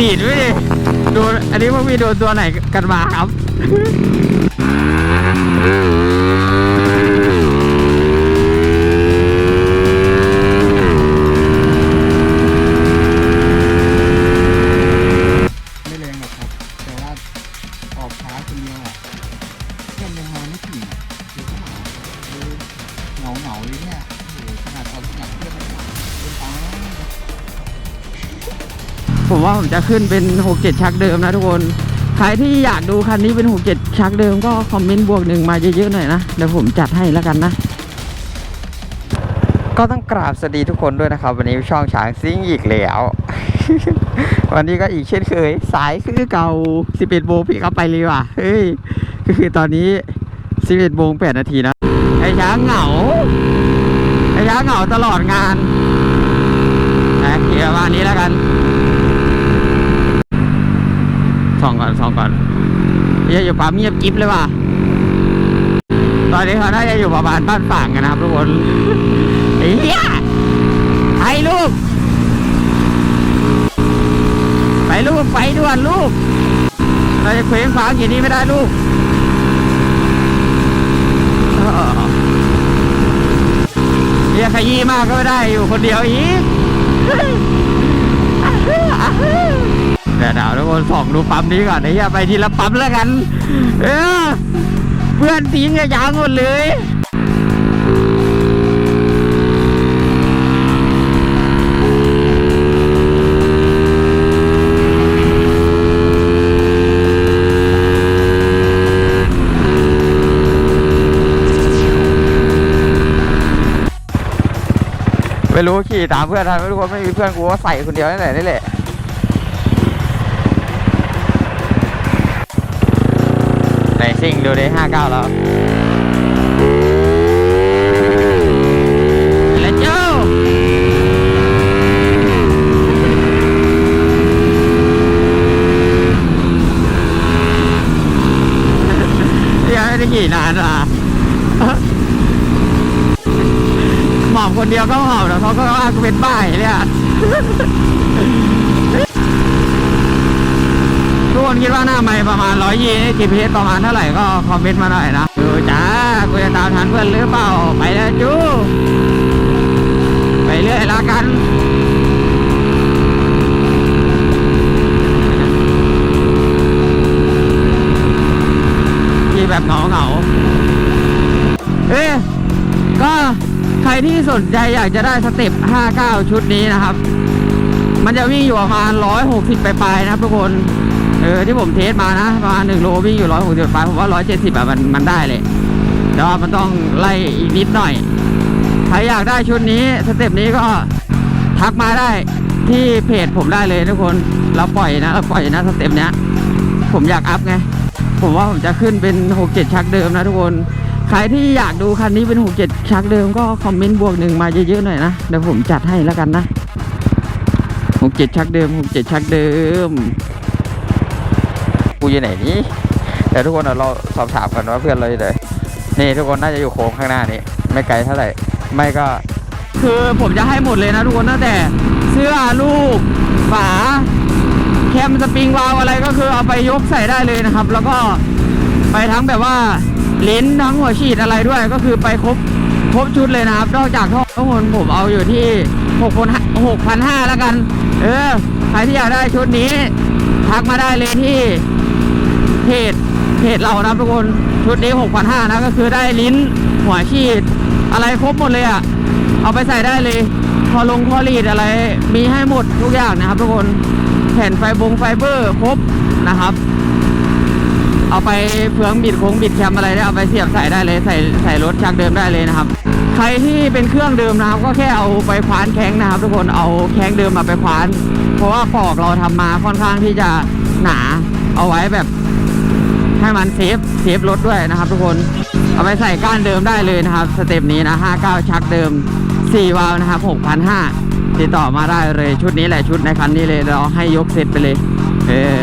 ดีดไม่ดิดูอันนี้พวกพี่โดนตัวไหนกันมาครับไม่แรงหรอกครับ แต่ว่าออกช้าคนเดียวอะเพื่อนยังมาไม่ถึงอะคือเหงาเหงาๆเลยเนี่ย ผมว่าผมจะขึ้นเป็น 67 ชักเดิมนะทุกคน ใครที่อยากดูคันนี้เป็น 67 ชักเดิมก็คอมเมนต์บวกหนึ่งมาเยอะๆหน่อยนะ เดี๋ยวผมจัดให้แล้วกันนะก็ต้องกราบสวัสดีทุกคนด้วยนะครับ วันนี้ช่องฉางซิงอีกแล้ว วันนี้ก็อีกเช่นเคย สายคือเก่า 11โมงพี่เข้าไปเลยว่ะเฮ้ยก็คือตอนนี้ 11โมง8นาทีนะไอ้ช้างเหงาไอ้ช้างเหงาตลอดงานนะเดี๋ยววันนี้แล้วกัน ส่องก่อนส่องก่อนเฮียอยู่ปั๊มเงียบกิ๊บเลยว่ะตอนนี้เขาน่าจะอยู่ประมาณบ้านฝั่งกันนะครับทุกคนเฮียไปลูก ไปลูกไปด่วนลูก เราจะเคว้งคว้างอย่างนี้ไม่ได้ลูกเฮียขยี้มากก็ไม่ได้อยู่คนเดียวอีก เดี๋ยวเดี๋ยวทุกคนส่องดูปั๊มนี้ก่อนไอ้เหี้ยไปทีละปั๊มแล้วกัน เออเพื่อนทิ้งยางหมดเลยไม่รู้ขี่ตามเพื่อนทันไม่รู้คนไม่มีเพื่อนกูก็ใส่คนเดียวนั่นแหละนี่แหละ ซิ่งดูดิห้าเก้าแล้วแล้วเจ้ายังได้ขี่นานอะหมอบคนเดียวก็หมอบแล้วเขาก็ว่ากูเป็นบ้าเนี่ย ทุก คนคิดว่าหน้าไม่ประมาณร้อยยี่ GPS ประมาณเท่าไหร่ก็คอมเมนต์มาหน่อยนะดูจ้ากูจะตามทันเพื่อนหรือเปล่าไปแล้วจู้ไปเรื่อยละกันที่แบบเหงาเหงาเอ๊ก็ใครที่สนใจอยากจะได้สเต็ป 59 ชุดนี้นะครับ มันจะวิ่งอยู่ประมาณ 160 ปลายๆนะครับทุกคน เออที่ผมเทสมานะประมาณ1โลวิ่งอยู่160ปลายผมว่า170แบบมันมันได้เลยแต่ว่ามันต้องไล่อีกนิดหน่อย ใครอยากได้ชุดนี้สเต็ปนี้ก็ทักมาได้ที่เพจผมได้เลยทุกคนเราปล่อยนะเราปล่อยนะสเต็ปเนี้ยผมอยากอัพไง ผมว่าผมจะขึ้นเป็น 67 ชักเดิมนะทุกคน ใครที่อยากดูคันนี้เป็น 67 ชักเดิมก็คอมเมนต์บวกหนึ่งมาเยอะๆหน่อยนะ เดี๋ยวผมจัดให้แล้วกันนะ 67 ชักเดิม 67 ชักเดิม กูอยู่ไหนนี้เดี๋ยวทุกคนเราสอบถามกันว่าเพื่อนเราอยู่ไหนนี่ทุกคนน่าจะอยู่โค้งข้างหน้านี้ ไม่ไกลเท่าไหร่ ไม่ก็ คือผมจะให้หมดเลยนะทุกคนตั้งแต่ เสื้อลูก ฝา แคมสปริงวาล์วอะไรก็คือเอาไปยกใส่ได้เลยนะครับ แล้วก็ไปทั้งแบบว่าเลนทั้งหัวฉีดอะไรด้วยก็คือไปครบครบชุดเลยนะครับ นอกจากท่อทั้งหมดผมเอาอยู่ที่6คนหกพันห้าแล้วกัน เออ ใครที่อยากได้ชุดนี้ ทักมาได้เลยที่ เพจเพจเรานะทุกคนชุดนี้6 5 0 0นะก็คือได้ลิ้นหัวฉีด อะไรครบหมดเลยอะ่ะ เอาไปใส่ได้เลยพอลงพอรีดอะไรมีให้หมดทุกอย่างนะครับ ทุกคนแผ่นไฟบงไฟเบอร์ครบนะครับ เอาไปเฟืองบิดโค้งบิดแคมอะไรได้เอาไปเสียบใส่ได้เลยใส่ใส่รถชักเดิมได้เลยนะครับ ใครที่เป็นเครื่องเดิมนะครับ ก็แค่เอาไปคว้านแข้งนะครับ ทุกคนเอาแข้งเดิมมาไปคว้าน เพราะว่าปอกเราทำมาค่อนข้างที่จะหนาเอาไว้แบบ ให้มันเซฟเซฟรถด้วยนะครับ ทุกคนเอาไปใส่ก้านเดิมได้เลยนะครับ สเต็ปนี้นะ 59 ชักเดิม 4 วาล์วนะครับ6,500ติดต่อมาได้เลยชุดนี้แหละชุดในคันนี้เลยเราให้ยกเสร็จไปเลยเออ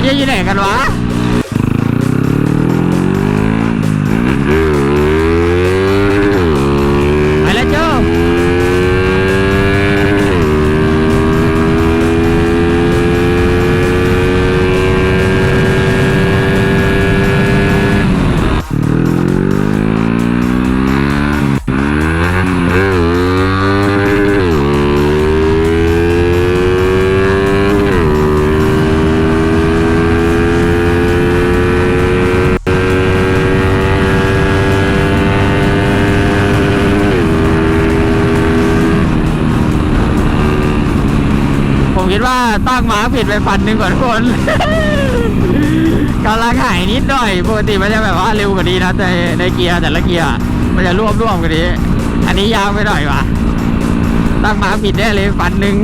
เยี่ยอยู่ไหนกันวะ ว่าตั้งหมาผิดไปฟันหนึ่งก่อนคนกำลังหายนิดหน่อยปกติมันจะแบบว่าเร็วกว่านี้นะแต่ในเกียร์แต่ละเกียร์มันจะรวบรวมกว่านี้ อันนี้ยาวไปหน่อยว่ะ ตั้งหมาผิดได้เลยฟันหนึ่ง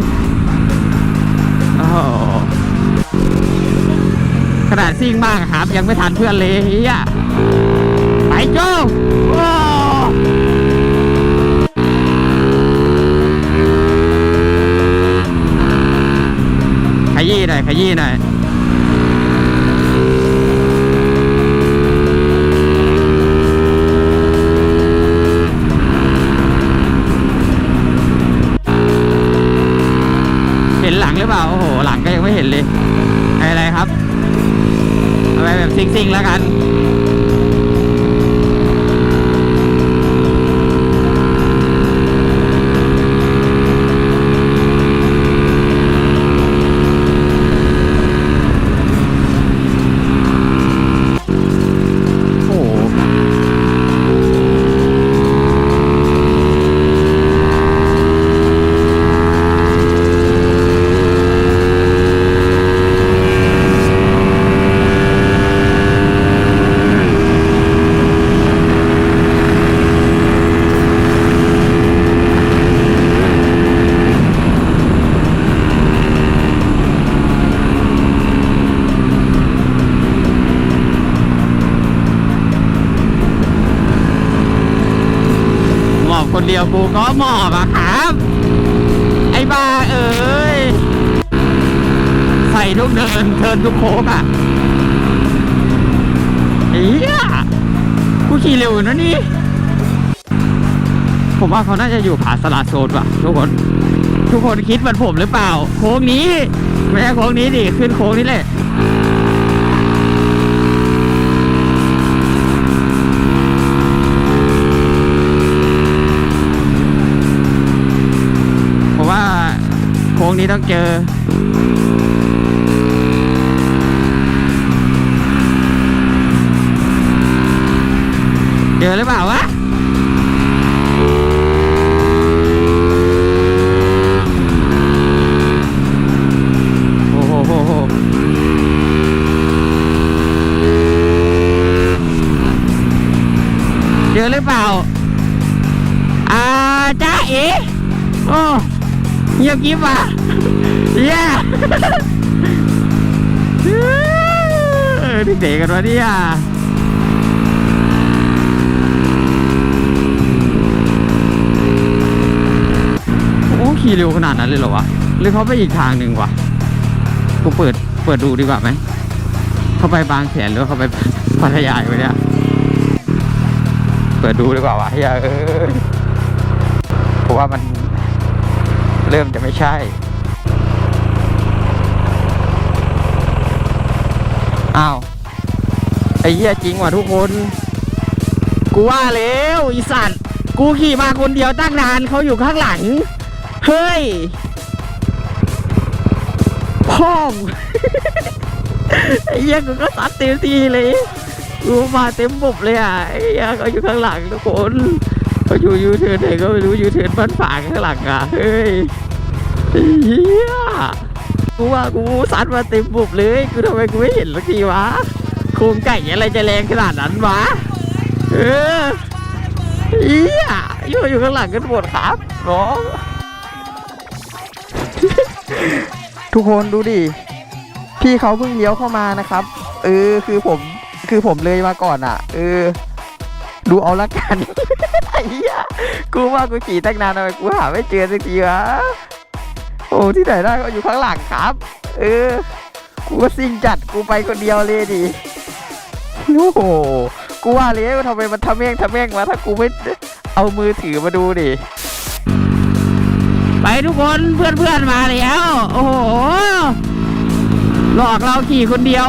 โอ้โหขนาดซิ่งมากครับยังไม่ทันเพื่อนเลยเฮียไปโจ้ ยี้หน่อยขยี้หน่อยเห็นหลังหรือเปล่า โอ้โห หลังก็ยังไม่เห็นเลยอะไรครับ เอาไปแบบซิงๆแล้วกัน ก็หมอบอะครับ ไอ้บ้าเอ้ย ใส่ทุกเดินเทินทุกโค้งอะเอียกูขี่เร็วนะนี่ ผมว่าเขาน่าจะอยู่ผาสลัดโซนว่ะ ทุกคน ทุกคนคิดเหมือนผมหรือเปล่า โค้งนี้ ไม่ใช่โค้งนี้ดิ ขึ้นโค้งนี้แหละ นี้ต้องเจอ เจอหรือเปล่าวะโอโหโหโหเจอหรือเปล่าอาจ้าเอ๋โอ้เงียบกิบว่ะ เย้ที่เตะกันวะเนี่ยโอ้ขี่เร็วขนาดนั้นเลยเหรอวะหรือเขาไปอีกทางหนึ่งวะกูเปิดเปิดดูดีกว่าไหม เขาไปบางแสนหรือเขาไปพัทยาอยู่เนี่ยเปิดดูดีกว่าวะเฮียเอ้ยเพราะว่ามันเริ่มจะไม่ใช่ อ้าว ไอ้เหี้ยจริงว่ะทุกคน กูว่าแล้วอีสัตว์ กูขี่มาคนเดียวตั้งนานเขาอยู่ข้างหลัง เฮ้ยพ่อมไอ้เหี้ยกูก็ซัดเต็มทีเลยกูมาเต็มบุบเลยอะไอ้เหี้ยเขาอยู่ข้างหลังทุกคนเขาอยู่ยูเทิร์นไหนก็ไม่รู้ยูเทิร์นบ้านฝางข้างหลังอะเฮ้ยเฮีย กูว่ากูซัดมาเต็มบุบเลยกูทำไมกูไม่เห็นสักทีวะโครงไก่อะไรจะแรงขนาดนั้นวะเออเฮียอยู่อยู่ข้างหลังกันหมดครับน้องทุกคนดูดิพี่เขาเพิ่งเลี้ยวเข้ามานะครับ เออคือผมคือผมเลยมาก่อนอะ เออ ดูเอาละกันไอ้เหี้ยกูว่ากูขี่ตั้งนานทำไมกูหาไม่เจอสักทีวะ โอ้ที่ไหนได้ก็อยู่ข้างหลังครับ เออ กูก็ซิ่งจัดกูไปคนเดียวเลยดิโอ้โหกูว่าเลยทำไมมันทำแม่งทำแม่งมาถ้ากูไม่เอามือถือมาดูดิ ไปทุกคนเพื่อนเพื่อนมาแล้ว โอ้โห หลอกเราขี่คนเดียว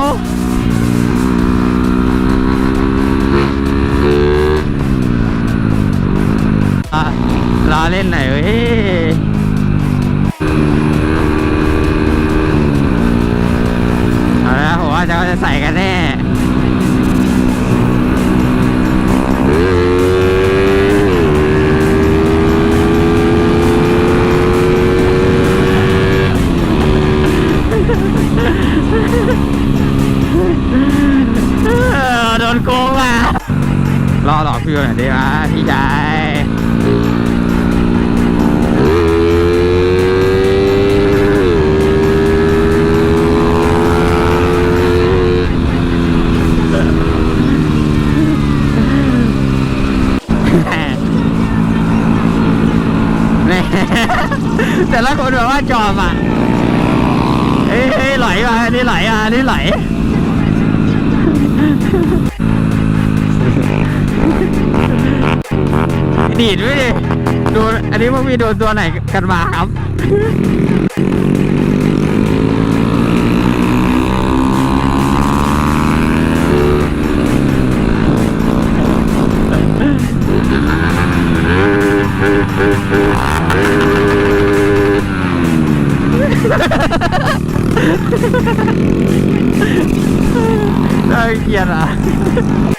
อะรอเล่นหน่อยเว้ย ว่าจะจะใส่กันแน่โดนโกงอะรอหลอกพี่หน่อยดีวะพี่ชาย แต่ละคนแบบว่าจอมอะเฮ้ยไหลมาอันนี้ไหลอะอันนี้ไหลดีดไม่ดิโดนอันนี้พวกมีโดนตัวไหนกันมาครับ